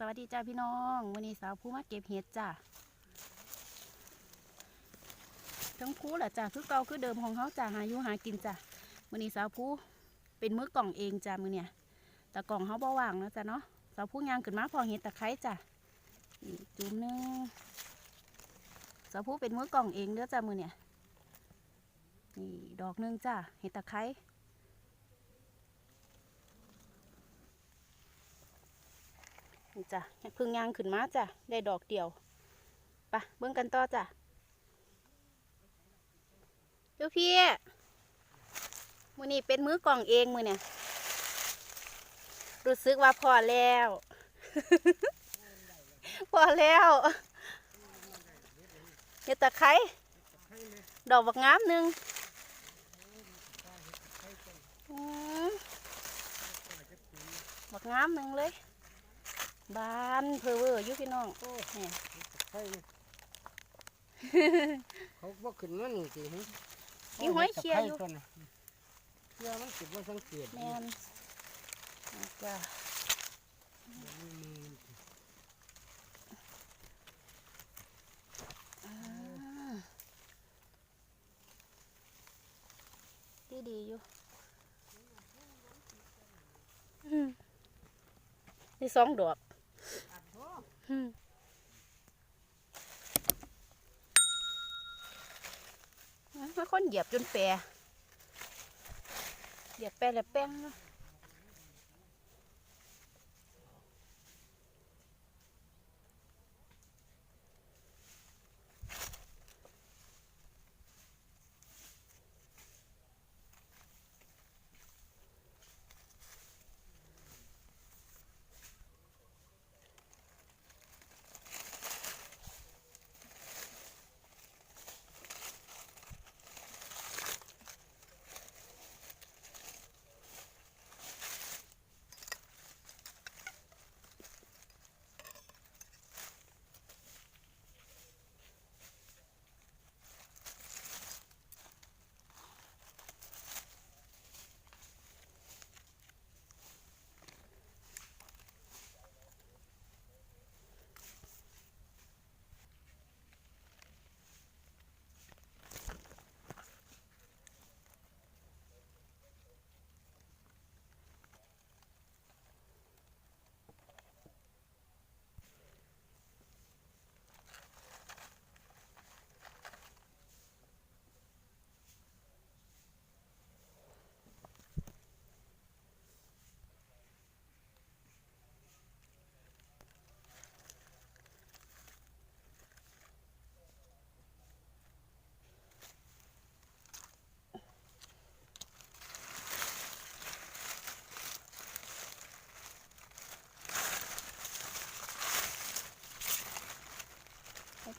สวัสดีจ้าพี่น้องวันนี้สาวผู้มาเก็บเห็ดจ้าทั้งผู้แหละจ้าคือเก่าคือเดิมของเขาจ้าหาอยู่หากินจ้าวันนี้สาวผู้เป็นมือกล่องเองจ้ามือเนี่ยแต่กล่องเขาเบ่ว่างนะจ้าเนาะสาวผู้ยางขึ้นมาพอเห็ดตะไคร้จ้านี่จุ่มหนึงสาวผู้เป็นมือกล่องเองเด้อจ้ามือเนี่ยนี่ดอกหนึงจ้าเห็ดตะไคร้ จ้ะพึ่งยางขึ้นมาจ้ะได้ดอกเดียวไปะเบิ่งกันต่อจ้ะเจ้าพี่มือนี้เป็นมือกล่องเองมือเนี่ยรู้สึกว่าพอแล้ว พอแล้วเห็ดตะไคร้ดอกบักงามหนึ่งบักงามหนึ่งเลย บานเพอเวอร์อยู่พี่น้องโอ้แหม่ใช่เลยเขาบอกขึ้นมานี่สิฮะอีห้อยเคียอยู่เคียมันสิบ่สังเกตแมนแล้วจ้ะอ่าดีดีๆอยู่อืมนี่สองดอกอื มไม่คนเหยียบจนแปรเหยียบแปรแล้วแป้งเนาะ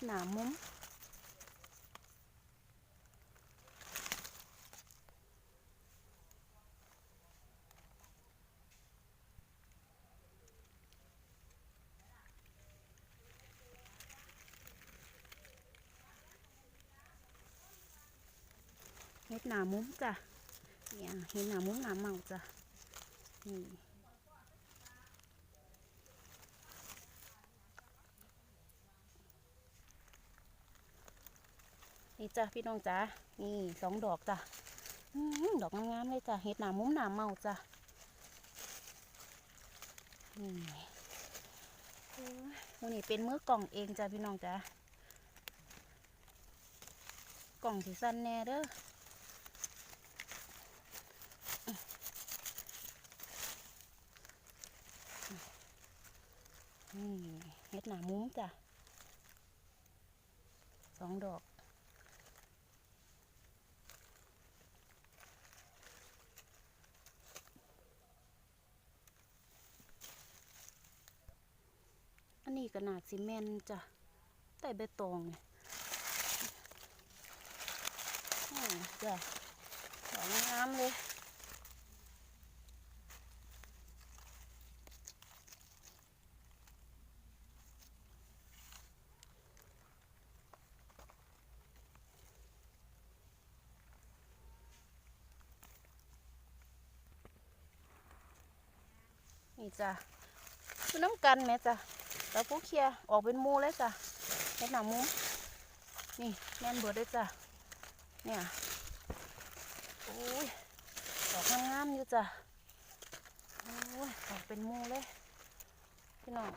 เฮ็ดหนามุ้มเฮ็ดหนามุ้มจ้ะเนี่จ้ะพี่น้องจ้ะนี่สองดอกจ้ะดอกงามๆเลยจ้ะเฮ็ดหนามุ้มหนาเมาจ้ะนี่โอ้ยมื้อนี้เป็นมื้อกล่องเองจ้ะพี่น้องจ้ะกล่องสีสันแน่เด้อเฮ็ดหนามุ้งจ้ะสองดอก อันนี้ก็นาดซีเมนต์จ้ะใต้เบตองเนี่ยจ้ะดองามๆเลยนี่จ้ะคือน้ำกันแม่จ้ะ แล้วผู้เคลียร์ออกเป็นมูเลยจ้ะเฮ็ดหนังมูนี่แน่นเบิดเลยจ้ะเนี่ยโอ้ยดอกงามๆอยู่จ้ะโอ้ยออกเป็นมูเลยพี่น้อง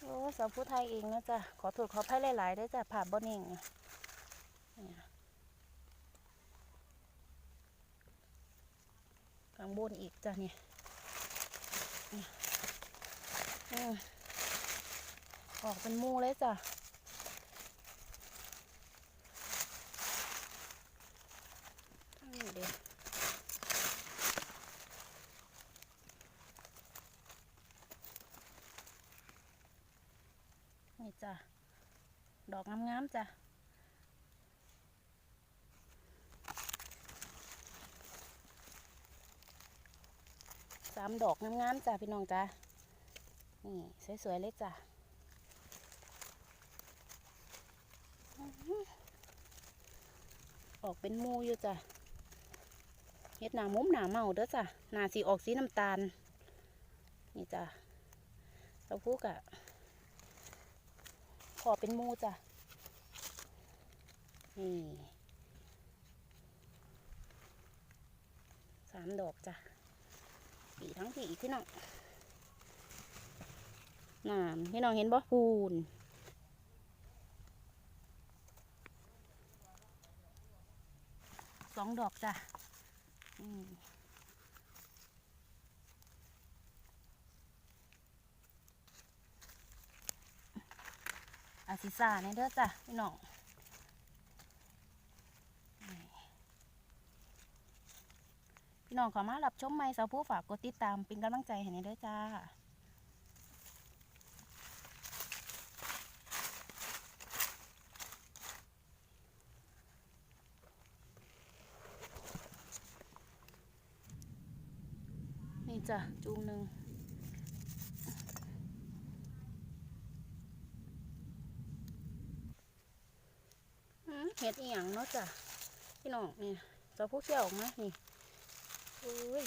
โอ้สาวผู้ไทยเองนะจ้ะขอโทษขออภัยหลายๆได้จ้ะผ่าบ่เน่งเนี่ยข้างบนอีกจ้ะเนี่ย อืม ออกเป็นมูเลยจ้ะทั้งนี้เด็นี่จ้ะ ดอกงามๆจ้ะสามดอกงามๆจ้ะพี่น้องจ้ะนี่สวยๆเลยจ้ะอื้อหือ ออกเป็นมูอยู่จ้ะเฮ็ดหนามุ้มหนาเมาเด้อจ้ะหนาสีออกสีน้ำตาล นี่จ้ะเราพูดกะพอเป็นมูจ้ะนี่สามดอกจ้ะปีทั้งปีพี่น้องน่าพี่น้องเห็นบ่ปูน สองดอกจ้ะอาซิซ่าเนี่ยเด้อจ้ะพี่น้องพี่น้องขอมารับชมใหม่สาวผู้ฝากกดติดตามเป็นกำลังใจให้ในเด้อจ้า นี่ จ้ะจูงหนึ่งเห็ดอีหยังเนาะจ้ะพี่น้องนี่จะพูดเคี่ยวออกมานี่อุ้ย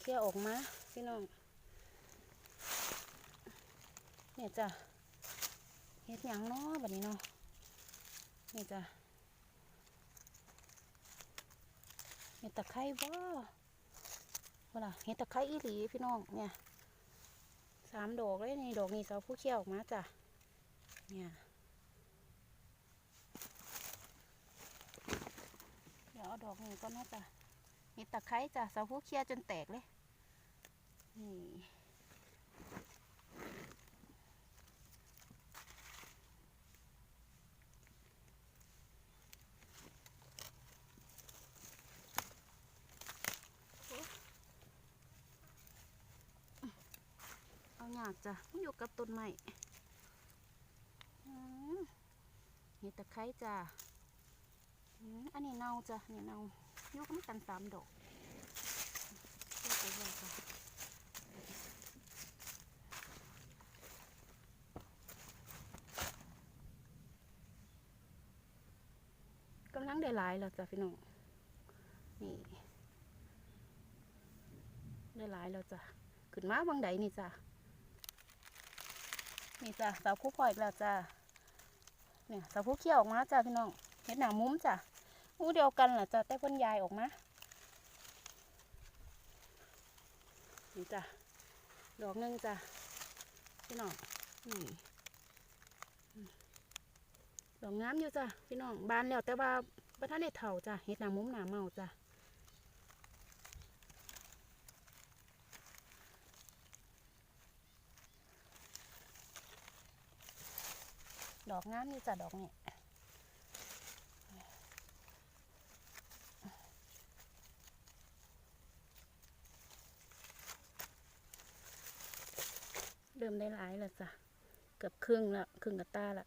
เคี่ยวออกมาพี่น้องเนี่ยจ้ะเห็ดหยังเนาะแบบนี้เนาะนี่จ้ะเห็ดตะไคร้บ่ ว่าล่ะเห็ดตะไคร้อีหลีพี่น้องเนี่ยสามดอกเลยนี่ดอกนี้เสาผู้เขี้ยวออกมาจ้ะเนี่ยเดี๋ยวเอาดอกนี้ก็น่าจะเห็ดตะไคร้จ้ะเสาผู้เขี้ยวจนแตกเลยนี่เอาหยาก จ้ะอยู่กับต้นไม้อืมเห็ดตะไคร้จ้ะอันนี้เน่าจ้ะนี่เน่าอยู่กันกันสามดอกเก็บไปเลยจ้ะกำลังได้หลายแล้วจ้ะพี่น้องนี่ได้หลายแล้วจ้ะขึ้นมาบางใดนี่จ้ะ นี่จ้ะสาวคู่พอยอีกแล้วจ้ะเนี่ยสาวคู่เขี้ยวออกมาจ้ะพี่น้องเห็ดหนังมุ้มจ้ะมูเดียวกันแหละจ้ะแต่พ่นยายออกมานี่จ้ะดอกนึงจ้ะพี่น้องนี่ดอกงามอยู่จ้ะพี่น้องบานแล้วแต่ว่าประท่านได้เถ่าจ้ะเห็ดหนังมุ้มหนาเมาจ้ะ ดอกงามนี่จ้ะดอกนี่เริ่มได้หลายแล้วจ้ะเกือบครึ่งละครึ่งกับตาละ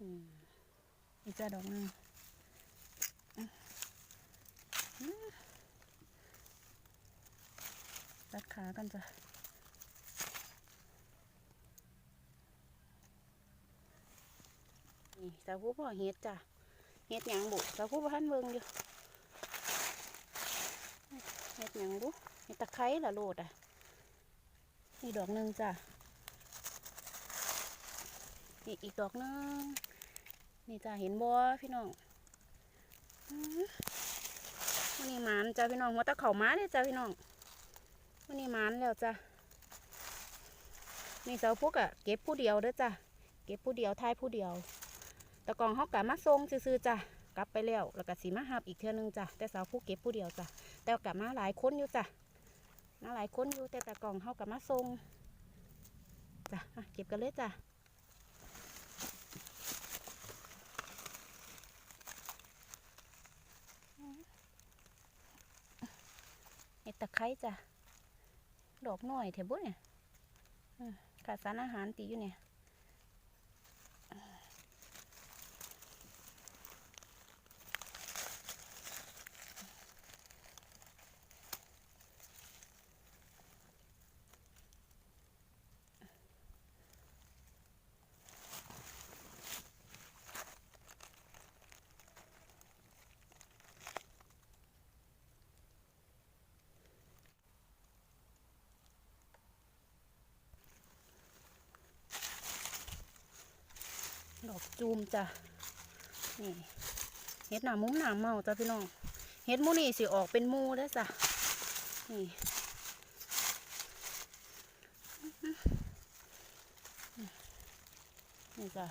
อืมนี่จ้ะดอกนึงอืมตัดขากันจ้ะ นี่สาวผู้พ่อเฮ็ดจ้ะเฮ็ดหยังบุสาวผู้พ่อท่านเบิงอยู่เฮ็ดหยังบุเฮ็ดตะไคร้ละโลดอะนี่ดอกหนึ่งจ้ะนี่อีกดอกหนึ่งนี่จ้ะเห็นบ่พี่น้องอื้อวันนี้มานจ้ะพี่น้องหัวตะเข่ามาเลยจ้ะพี่น้องวันนี้มานแล้วจ้ะนี่เสาพวกอะเก็บผู้เดียวเด้อจ้ะเก็บผู้เดียวทายผู้เดียว ตะกองเขากะมาส่งซื่อๆจ้ะกลับไปแล้วแล้วก็สีมาหับอีกเทื่อนึงจ้ะแต่สาวผู้เก็บผู้เดียวจ้ะแต่กลับมาหลายคนอยู่จ้ะมาหลายคนอยู่แต่แต่กล่องเฮากับมาส่งจ้ะเก็บกันเลยจ้ะเห็ดตะไคร้จ้ะดอกหน่อยเถอะบุเนี่ยขาดสารอาหารตีอยู่เนี่ย อกจูมจ้ะนี่เห็ดหนามุ้มหนาเมาจ้ะพี่น้องเห็ดมูนี่สิออกเป็นมูได้จ้ะนี่นี่จ้ะ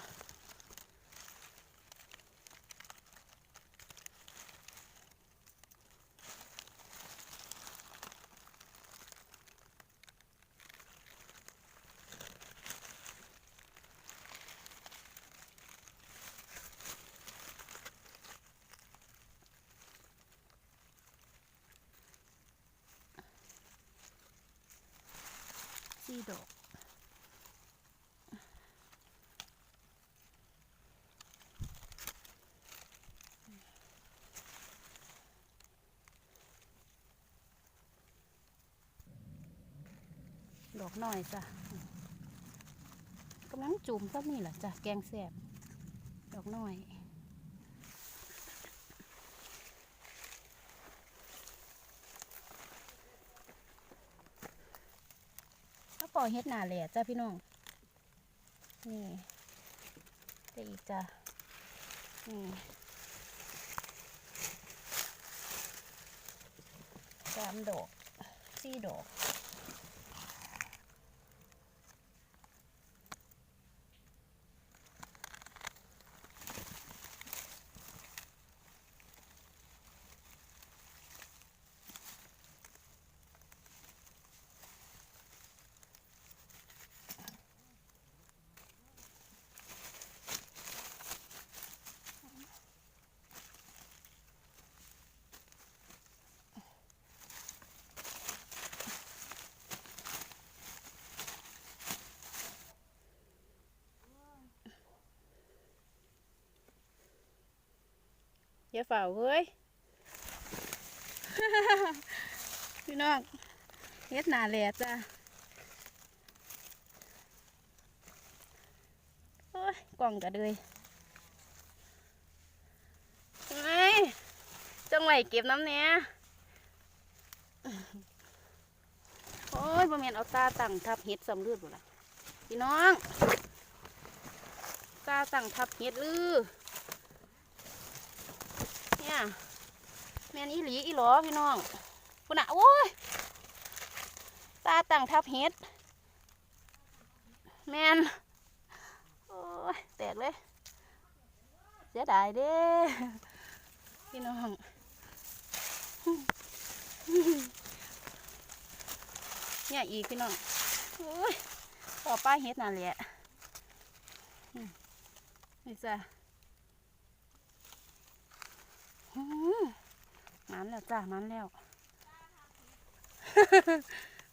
สี่ดอกดอกน้อยจ้ะกำลังจุ่มซับนี่แหละจ้ะแกงแสบดอกหน้อย ถ้าปล่ อเฮ็ดหนาแหล่จ้าพี่น้อง นี่ได้อีกจ้ะนี่สามดอกสี่ดอก อย่าฝ่าเว้ยพี่น้องเฮ็ดหนาแหล่จ้ะโอ้ยกล่องกระเลยไงจังไหวเก็บน้ำเนี้ยโอ้ยบ่แม่นเอาตาตั้งทับเฮ็ดสำลืดบ่ล่ะพี่น้อง ตาตั้งทับเฮ็ดลือ เนี่ยแมนอีหลีอีหลอพี่น้องพุ่นอะโอ้ยตาตั้งทับเฮ็ดแมนโอ้ยแตกเลยเสียดายเด้พี่น้องเนี่ยอีกพี่น้องโอ้ยต่อป้ายเฮ็ดนั่นแหละอืมนี่จ้ะ มมันแล้วจ้ามันแล้ว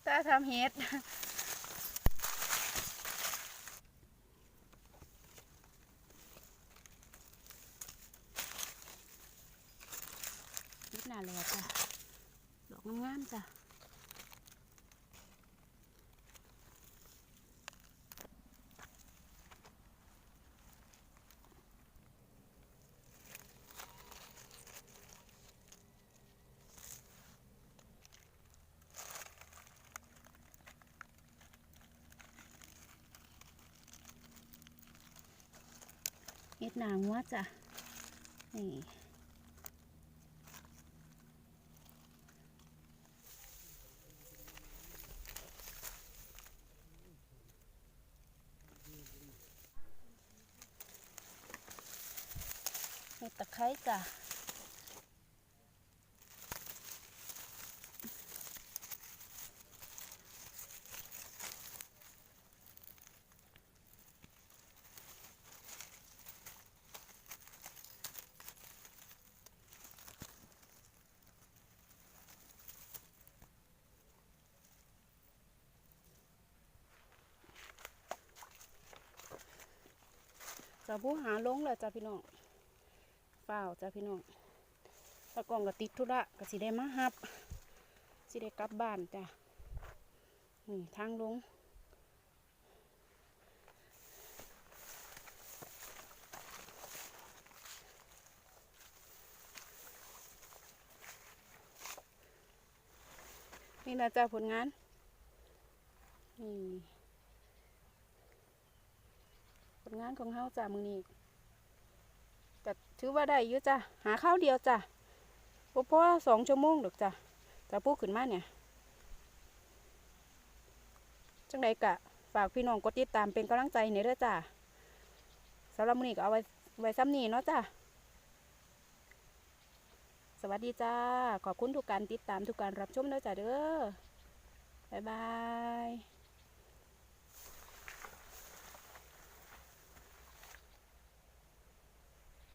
ตาทำเฮ็ดนิดหนาแล้วจ้ะดอกงามๆจ้ะ ดนางัวจ้ะ นี่ เห็ดตะไคร้จ้ะ จะผู้หาลงแล้วจ้ะพี่น้องเปล่าจ้ะพี่น้องตะกองก็ติดธุระก็สิได้มาฮับสิได้กลับบ้านจ้ะนี่ทางลงนี่นะจ้ะผลงานนี่ ลงานของเฮาจ้ะมือนี้ก็ถือว่าได้อยู่จ้ะหาข้าวเดียวจ้ะบ่พอสองชั่วโมงดอกจ้ะจะพูดขึ้นมาเนี่ยจังใดกะฝากพี่น้องกดติดตามเป็นกำลังใจในอยเด้อจ้ะสำหรับมื้อนี้ก็เอาไว้ไว้ซ้ำนี้เนาะจ้ะสวัสดีจ้า ขอบคุณทุกการติดตามทุกการรับชมเด้อจ้ะเด้อบ๊ายบาย